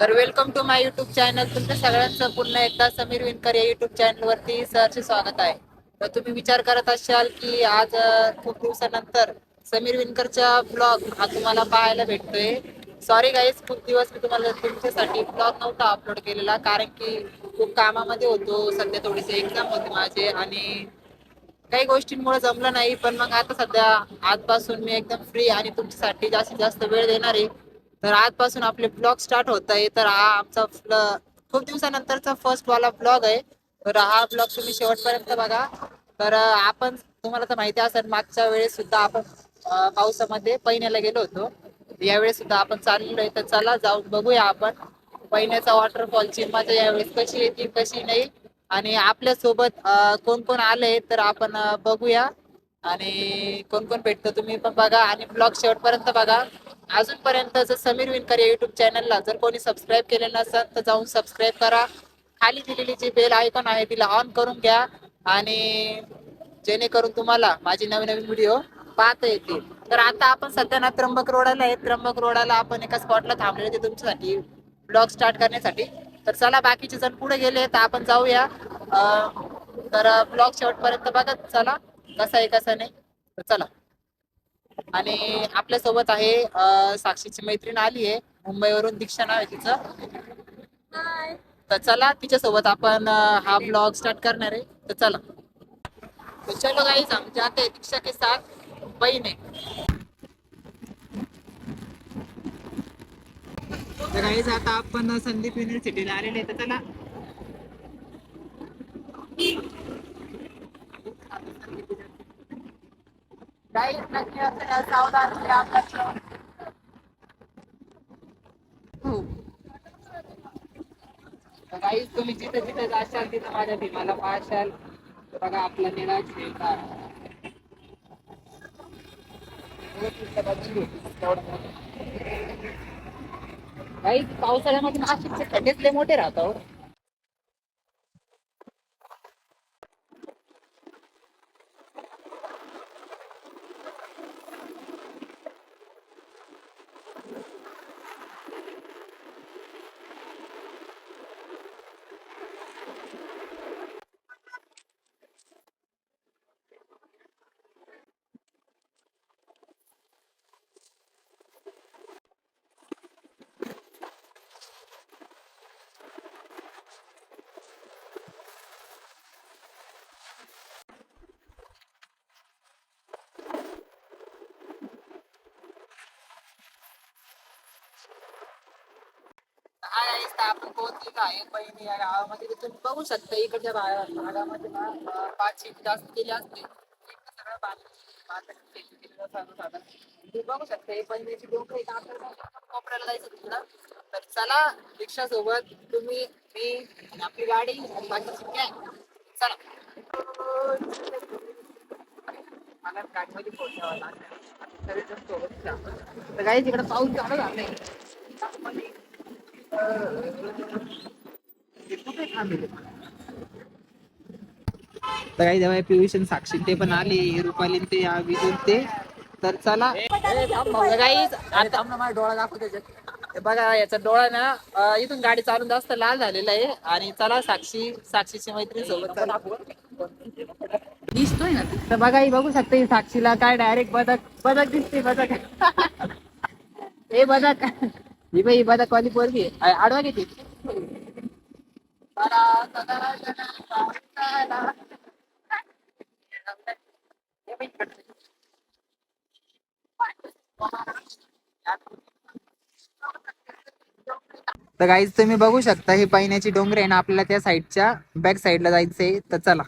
तर welcome to my YouTube channel तुमच्या सगळ्यांचं पुन्हा एकदा समीर विनकर या युट्यूब चॅनल वरती सहर्ष स्वागत आहे. तर तुम्ही विचार करत असाल की आज खूप दिवसानंतर समीर विनकरचा ब्लॉग हा तुम्हाला पाहायला भेटतोय. सॉरी गाईज खूप दिवस मी तुम्हाला तुमच्यासाठी ब्लॉग नव्हता अपलोड केलेला कारण की खूप कामामध्ये होतो सध्या थोडीशी एक्झाम होते माझे आणि काही गोष्टींमुळे जमलं नाही पण मग आता सध्या आजपासून मी एकदम फ्री आणि तुमच्यासाठी जास्तीत जास्त वेळ देणार आहे. तर आजपासून आपले ब्लॉग स्टार्ट होत आहे. तर हा आमचा खूप दिवसानंतरचा फर्स्ट वाला ब्लॉग आहे. तर हा ब्लॉग तुम्ही शेवटपर्यंत बघा. तर आपण तुम्हाला तर माहिती असेल मागच्या वेळेस सुद्धा आपण पावसामध्ये पैण्याला गेलो होतो. यावेळेस सुद्धा आपण चाललेलो आहे तर चला जाऊन बघूया आपण. पैण्याचा वॉटरफॉलची मजा यावेळेस कशी येते कशी नाही. आणि आपल्यासोबत कोण कोण आले तर आपण बघूया. आणि कोण कोण भेटतं तुम्ही पण बघा. आणि ब्लॉग शेवटपर्यंत बघा. अजूनपर्यंत जर समीर विनकर या युट्यूब चॅनलला जर कोणी सबस्क्राईब केले नसेल तर जाऊन सबस्क्राईब करा. खाली दिलेली जी बेल आयकॉन आहे तिला ऑन करून घ्या. आणि जेणेकरून तुम्हाला माझी नवीन नवीन व्हिडिओ पाहता येतील. तर आता आपण सध्या ना त्र्यंबक रोडाला आहे. त्र्यंबक रोडाला आपण एका स्पॉटला थांबलेले ते तुमच्यासाठी ब्लॉग स्टार्ट करण्यासाठी. तर चला बाकीचे जण पुढे गेले तर आपण जाऊया. तर ब्लॉग शेवटपर्यंत बघा चला. कसा आहे कसा नाही. तर चला. आणि आपल्यासोबत आहे साक्षीची मैत्रीण आली आहे. मुंबईवरून दीक्षा नाव आहे तिचं. तर चला तिच्या सोबत आपण हा ब्लॉग स्टार्ट करणार आहे. तर चला. तो चलो गाइस हम जाते. दीक्षा के साथ बहीने तर गाईज आता आपण संदीप युनिव्हर्सिटीला आलेले तर चला. गाईज नक्की असं सावधान राहा आपल्या हो. तुम्ही जिथे जिथे जाशाल तिथे माझ्या भीमाला पाहशाल. बघा आपला निराश आहे का? काही पावसाळ्यामध्ये नाशिकचे खड्डेच लय मोठे राहतात. काय आईस तर आपण पोहोचलेलो आहे. पहिली या गावामध्ये तर तुम्ही बघू शकता इकडच्या भा- भागामध्ये ना पाच शेती जास्त केली असते सगळं भात- भाताची तुम्ही बघू शकता हे पहिल्याची डोंगर आहे आपल्याला कोपऱ्याला जायचं तिकडं तर चला रिक्षा सोबत तुम्ही मी आपली गाडी आणि बाकीची gang. चला. मला गाडीमध्ये पोहोचावं लागेल. सगळेजण सोबत जा. तर काही तिकडे पाऊस चालू झालाय. तर काही जेव्हा पियुषण साक्षी ते पण आली रुपाली ते या विजून ते तर चला. डोळा दाखव त्याच्यात हे बघा याचा डोळा ना इथून गाडी चालून जास्त लाल झालेला आहे. आणि चला साक्षी साक्षीची मैत्रीण सोबत दिसतोय ना तर बघा ही बघू शकता साक्षीला काय डायरेक्ट बदक बदक दिसते बदक. हे बदक. ही बाई इबादा कॉली पोरगी आहे. आ- आडवा किती? तर गाईज तुम्ही बघू शकता हे पाण्याची डोंगर आहे ना आपल्याला त्या साईडच्या बॅक साईडला जायचंय. तर चला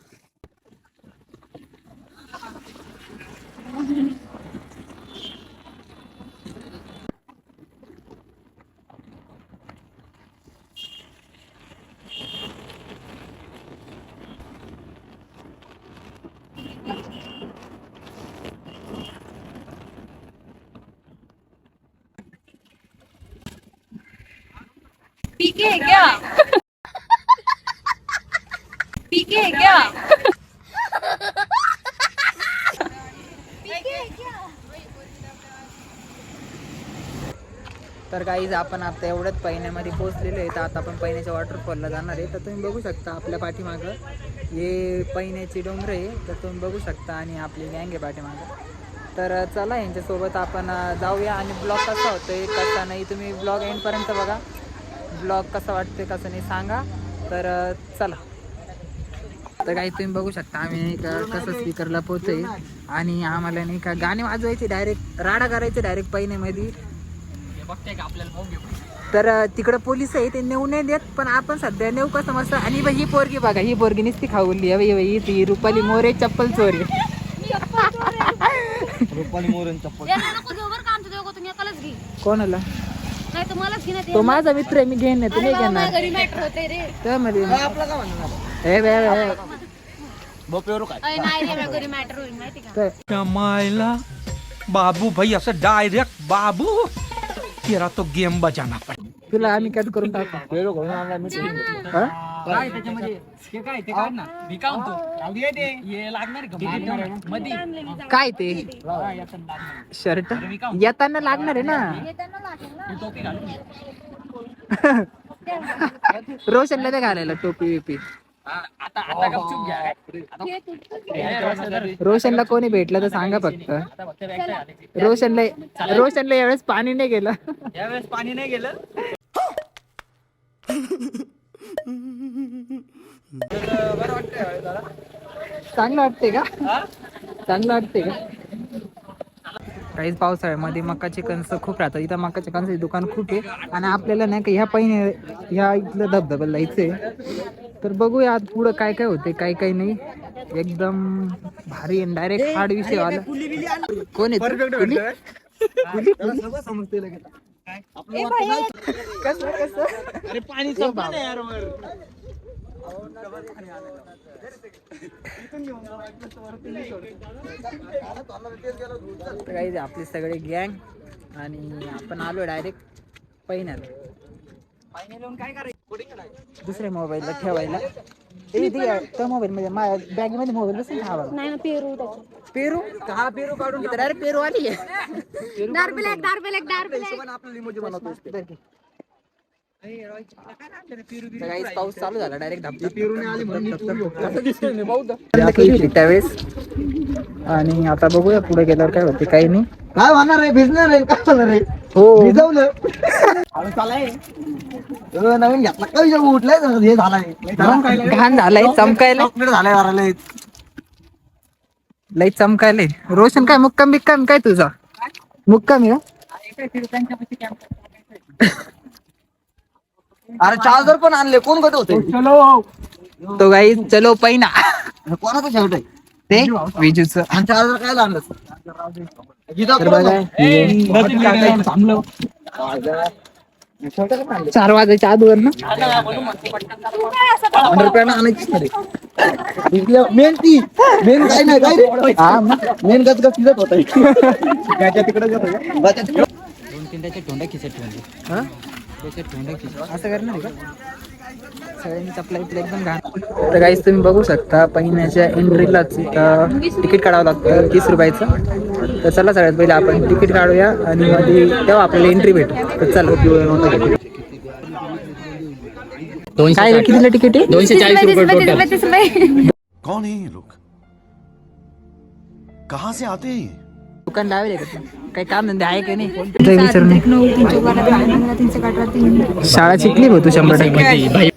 पीके है क्या पीके है क्या तर काहीच आपण आता एवढ्याच पहिन्यामध्ये पोहोचलेलो आहे. तर आता आपण पहिण्याच्या वॉटरफॉलला जाणार आहे. तर तुम्ही बघू शकता आपल्या पाठीमागं. हे पहिण्याची डोंगर आहे. तर तुम्ही बघू शकता आणि आपली गँग आहे पाठीमागं. तर चला यांच्यासोबत आपण जाऊया आणि ब्लॉग कसा होतोय कसा नाही तुम्ही ब्लॉग एंडपर्यंत बघा. ब्लॉग कसा आहे कसं नाही सांगा. तर चला. तर काही तुम्ही बघू शकता आम्ही नाही का कसं स्पीकरला पोहोचतोय आणि आम्हाला नाही का गाणे वाजवायचे डायरेक्ट राडा करायचे डायरेक्ट पहिण्यामध्ये तर तिकडं पोलीस आहे ते नेऊ नाही देत पण आपण सध्या नेऊ कसं मस्त. आणि ही पोरगी बघा ही पोरगी नुसती खाऊली ही ती रुपाली मोरे चप्पल. चोरी कोणाला? तो माझा मित्र आहे मी घेईन नाही तुम्ही घेणार. बे, नाही मॅटर होईल माहिती का? मायला बाबू भाई असं डायरेक्ट बाबू. तेरा तो गेम बजाना पड. तुला आम्ही कट करून टाकू. हा? काय ते शर्ट येताना लागणार. आहे ना? रोशनला ते घालायला टोपी विपी रोशनला कोणी भेटलं तर सांगा फक्त. रोशनला रोशनला यावेळेस पाणी नाही गेलं. यावेळेस पाणी नाही गेलं. चांगलं वाटते का? चांगलं वाटते का? काहीच पावसाळ्यामध्ये मकाचे कणस खूप राहतात. इथं मकाच्या कणसाचे दुकान खूप आहे. आणि आपल्याला नाही का ह्या पहिने ह्या इथलं धबधब्याला जायचंय तर बघूया आज पुढं काय काय होते काय काय नाही. एकदम भारी डायरेक्ट हार्ड विषय आला. कोण आहे काही आपले सगळे गँग आणि आपण आलो डायरेक्ट पहिल्याला दुसऱ्या मोबाईलला ठेवायला. ए ती त्या मोबाईल मध्ये माझ्या बॅगमध्ये मोबाईल बसून ठेवा नाही ना पेरू पेरू? हा पेरू काढून डायरेक्ट पेरू आली आहे. दार ब्लॅक दार ब्लॅक दार ब्लॅक. तर काहीच पाऊस चालू झाला डायरेक्ट त्यावेळेस आणि आता बघूया पुढे गेल्यावर काय होते काही नाही. काय होणार आहे भिजणार आहे काय होणार आहे हो. भिजवलं. नवीन घेतला. काय उठलाय हे झालाय. घाण झालाय चमकायला चॉकलेट झालाय लई चमकायले रोशन काय मुक्काम बिक्काम काय तुझा? मुक्काम आहे अरे चार्जर पण आणले. कोण कधी होते तो गाई चलो पैना. कोणाचं शेवट आहे? ते विजूच. आणि चार्जर काय आणलं? तर बघा. चार वाजायच्या आधीवर ना? रुपयानं आणायचीच नाही मेन ती. मेन काय नाही काय हा मेन गच गच तिथं होत तिकडे दोन तीन त्याचे तोंडा खिचत ठेवले. असं करणार आहे का? सगळ्यांनी चपला इथलं एकदम घाण. तर काहीच तुम्ही बघू शकता पहिल्याच्या एंट्रीलाच तिकीट काढावं लागतं तीस रुपयाचं. तर चला सगळ्यात पहिले आपण तिकीट काढूया आणि मध्ये तेव्हा आपल्याला एंट्री भेटू. तर चला. काय रे, कितीला तिकीट आहे? दोनशे चाळीस रुपये. कौन है ये लोग? कहां से आते हैं ये? दुकान लावेल का? काही काम धंदे आहे का नाही? शाळा शिकली भाऊ तू शंभर टक्के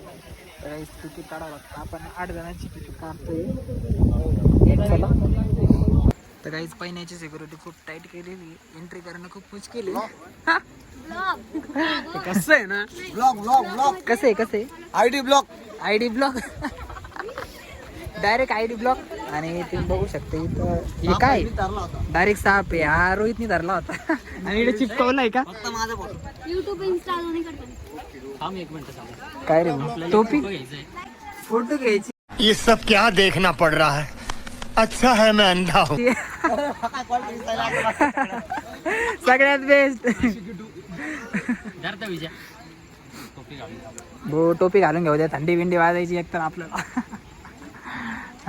तिकीट काढावं लागतं आपण आठ जणांची तिकीट काढतोय चला तर काहीच पहिल्याची सिक्युरिटी खूप टाईट केलेली. एंट्री करणं खूप मुश्किल आहे. कसं आहे ना? ब्लॉक ब्लॉक ब्लॉक कसं आहे कसं आहे? ID block I D block direct I D block आणि तुम्ही बघू शकता इथं हे काय? डायरेक्ट साप आहे. हा रोहितनी धरला होता. आणि इकडे चिपकवलाय का? युट्यूब इन्स्टा काय रे भाऊ? टोपी? फोटो घ्यायची ये सब क्या देखना पड़ रहा है? अच्छा है मैं अंधा हूँ। सगळ्यात बेस्ट भो टोपी घालून. घेऊ द्या. थंडी बिंडी वाजायची एक तर आपल्याला.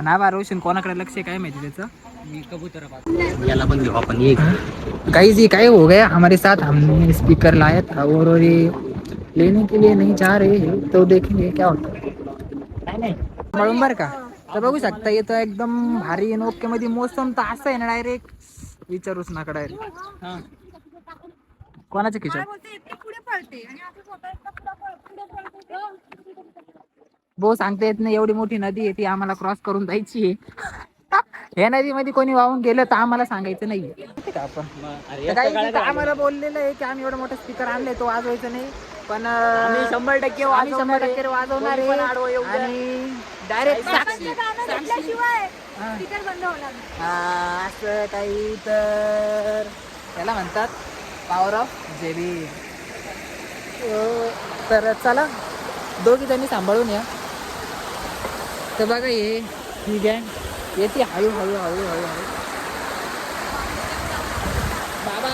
ना बा रोशन कोणाकडे लक्ष आहे काय माहिती त्याचं? मी कबूतर याला पण घेऊ आपण एक. गाइस ये काय हो गया हमारे साथ हमने स्पीकर लाया था और और ये लेने के लिए नहीं जा रहे हैं तो देखेंगे क्या होता है। नाही नाही. म्हणून बरं का? तर बघू शकता येतं एकदम भारी आणि ओके मध्ये मोसम तर असं आहे ना डायरेक्ट विचारूच नका डायरेक्ट कोणाच्या खिशात? भाऊ सांगता येत नाही एवढी मोठी नदी आहे ती आम्हाला क्रॉस करून जायची आहे. या नदीमध्ये कोणी वाहून गेलं तर आम्हाला सांगायचं नाही आपण काही आम्हाला बोललेलं आहे की आम्ही एवढा मोठा स्पीकर आणले तो वाजवायचा नाही. पण शंभर टक्के आम्ही शंभर टक्के वाजवणार आणि डायरेक्ट साक्षी असं काही तर त्याला म्हणतात पॉवर ऑफ जेबी तर चला दोघी जणी सांभाळून या. तर बघा ये ही गँग येते हळू हळू हळू हळू हळू. बाबा.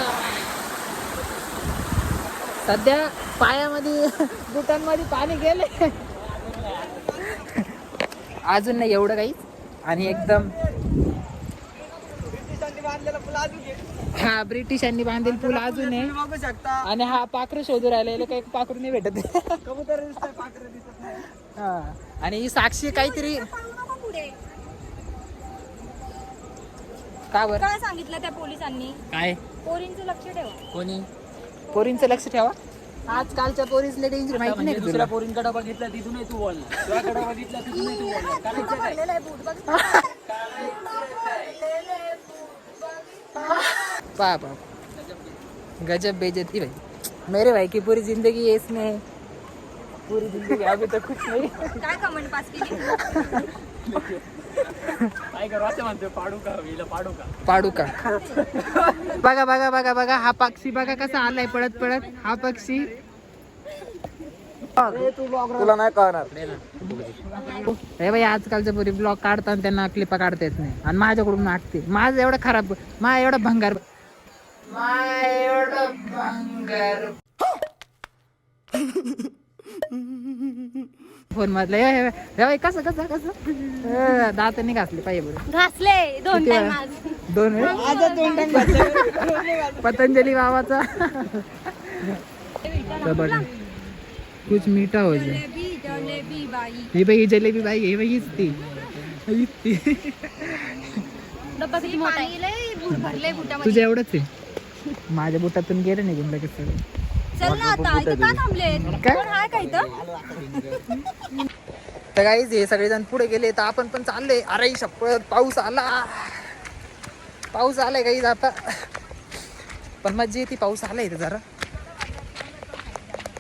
सध्या पायामध्ये बुटांमध्ये पाणी गेले. अजून नाही एवढं काही. आणि एकदम हा ब्रिटिशांनी बांधलेला पूल अजून आहे. बघू शकता आणि हा पाखरं शोधू राहिलेलं काही पाखरू नाही भेटत. हा. आणि ही साक्षी काहीतरी का बर? काय सांगितलं त्या पोलिसांनी? काय? पोरींचं लक्ष ठेवा. कोणी? पोरींचं लक्ष ठेवा. आजकालच्या पोरीसले डेंजर माहिती नाही का दुसऱ्या तुला? पोरींकडे बघितलं तिथूनही तू बोलला तुझ्याकडे बघितलं तिथूनही तू बोलला करायचं काय? पा पा गजब बेइज्जती. भाई. मेरे भाई की पूरी जिंदगी है इसमें. पूरी जिंदगी अभी तो कुछ नहीं. काय कमेंट पास केली? काय करू असं म्हणतोय पाडू का हिला पाडू का? पाडू का? बघा बघा बघा बघा हा पक्षी बघा कसा आलाय पळत पळत. हा पक्षी. तुला नाही कळणार. हे बाई आजकालच्या पुरी ब्लॉग काढतात त्यांना क्लिपा काढता येत नाही. आणि माझ्याकडून नाटते माझं एवढं खराब मा एवढा भंगार. मा एवढं भंगार. फोन मधलं कसं कसं कसं? दात नाही घासले पाहिजे बरं. घासले दोन दोन? पतंजली बाबाचा. कुछ मीठा हो जाए. जलेबी जलेबी बाई. ही बाई जलेबी बाई ही बाई ती. ती. तुझ्या एवढंच आहे. माझ्या बुटातून गेलं निघून लगेच सगळं चल ना आता इथं का थांबले काय? कोण आहे का इथं? तर काहीच हे सगळेजण पुढे गेले तर आपण पण चालले. अरे शपथ पाऊस आला. पाऊस आलाय काही आता. पण मज्जा येते पाऊस आलाय इथे जरा.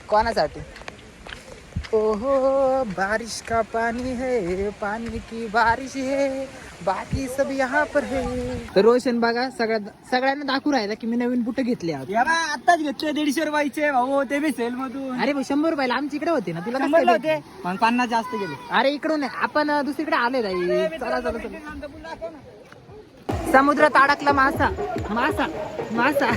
कोणासाठी? ओहो बारिश का पानी है? पानी की बारिश है? बाकी सब यहाँ पर है। तर रोशन बघा सगळ्या सगळ्यांना दाखवू राहिला की मी नवीन बुट घेतले आहेत. या बा आताच घेतले दीडशे रुपयाचे. भाऊ ते बी सेल मधून अरे भाई शंभर रुपयाला आमच्या इकडे होते ना तुला कसं शंभरला काय होते. पण पन्नास जास्त गेले. अरे इकडून नाही. आपण अं, दुसरीकडे आले राही चला चला चला. समुद्रात अडकला मासा मासा मासा.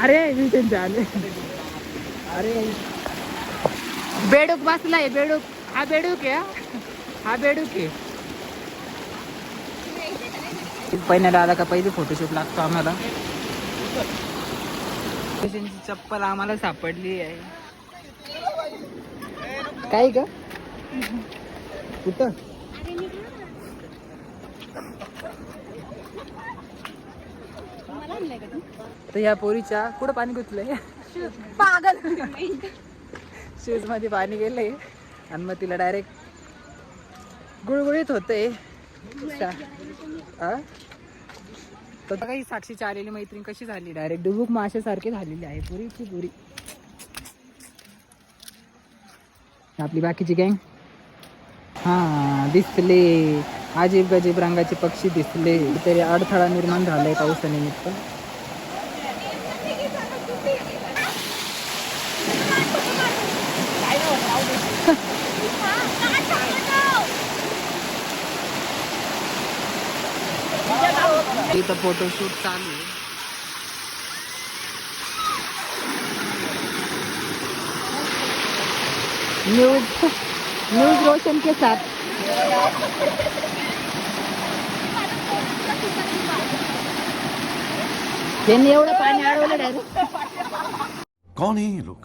अरे मी त्यांच्या आले. अरे. बेडूक बसलाय बेडूक. हा बेडूक आहे हा. बेडूक आहे. पहिल्याला आला का पहिले फोटोशूट लागतो आम्हाला. चप्पल आम्हाला सापडली आहे. काय ग? कुठं? तर या पोरीच्या कुठं पाणी गुतलंय? पागल. शूजमध्ये पाणी गेलंय. आणि मग तिला डायरेक्ट गुळगुळीत होते तर काही साक्षीची आलेली मैत्रीण कशी झाली. डायरेक्ट डुबुक माशासारखी झालेली आहे. पुरीची पुरी. आपली बाकीची गँग हा दिसले अजीब गजीब रंगाचे पक्षी दिसले. तरी अडथळा निर्माण झालाय पावसानिमित्त. इथं फोटोशूट चालू आहे. न्यूज न्यूज रोशन के साथ. त्यांनी एवढं पाणी अडवलं डायरेक्ट कौन है ये लोग?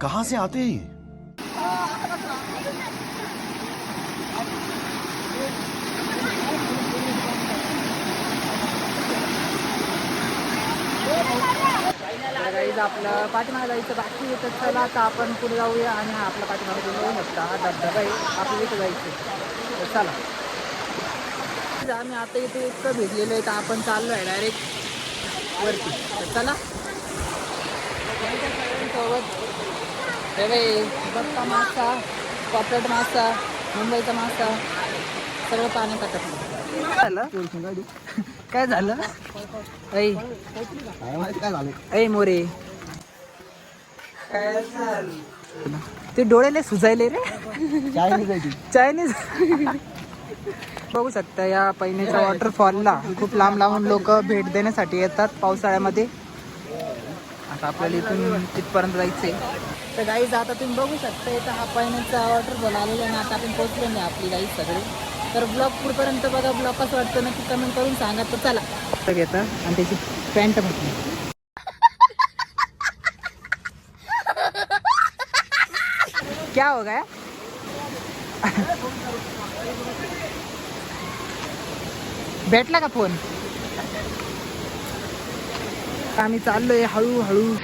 कहां से आते हैं ये? आपलं पाठीमागे जायचं बाकी तर चला आता आपण पुढे जाऊया आणि हा आपला पाठीमागे बघू शकता हा धबधबा आहे आपल्याला इथं जायचं तर चला आम्ही आता इथे इतकं भिजलेलो आहे तर आपण चाललो आहे डायरेक्ट वरती. तर चला. बत्ता मासा पॉपलेट मासा मुंबईचा मासा सगळं पाण्यात टाकत झालं? काय झालं? ऐ काय काय झालं? ऐ मोरे ते डोळेले सुजायले रे. काय काही चायनीज बघू शकता या पैनेच्या वॉटरफॉलला खूप लांब लांबून लोक भेट देण्यासाठी येतात पावसाळ्यामध्ये. आता आपल्याला इथून तिथपर्यंत जायचंय. तर गाईज आता तुम्ही बघू शकता इथं हा पैनेचा वॉटरफॉल आलेला आहे आता आपण पोहोचलो नाही आपली गाईज सगळे. तर ब्लॉग पुढपर्यंत बघा ब्लॉग कसं वाटतं नक्की कमेंट करून सांगा. तर चला. घेतं आणि त्याची पॅन्ट म्हटली क्या हो गया? भेटला का फोन? आम्ही चाललोय हळूहळू.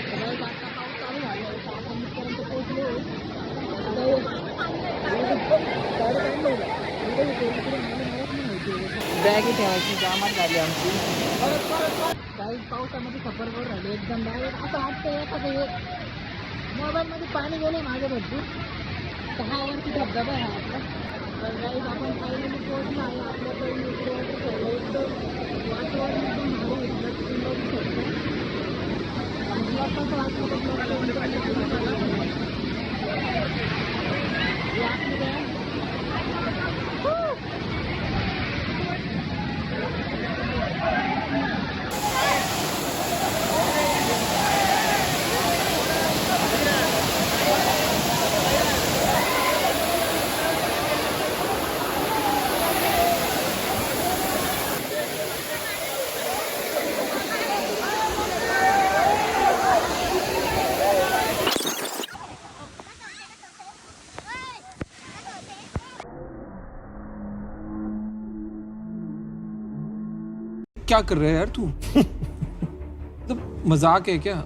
बॅग ठेवायची जामात झाली आमची. काही पावसामध्ये सफर करून राहिले. एकदम डायरेक्ट असं वाटतंय एखादं मोबाईलमध्ये पाणी गेले माझ्या भरपूर. सहा वरती धबधबा आहे हा आपला तर गाईज आपण फायनली पोहोचलो आहे आपल्या पहिली इकडे waterfall आहे. एकदम वातावरण एकदम भारी आहे. जसं तुम्ही बघू शकता. आणि तुला कसं वाटलं तर blog comment करून नक्की सांगा. हे आपली bag. क्या कर रहा है यार तू? मतलब मजाक है क्या?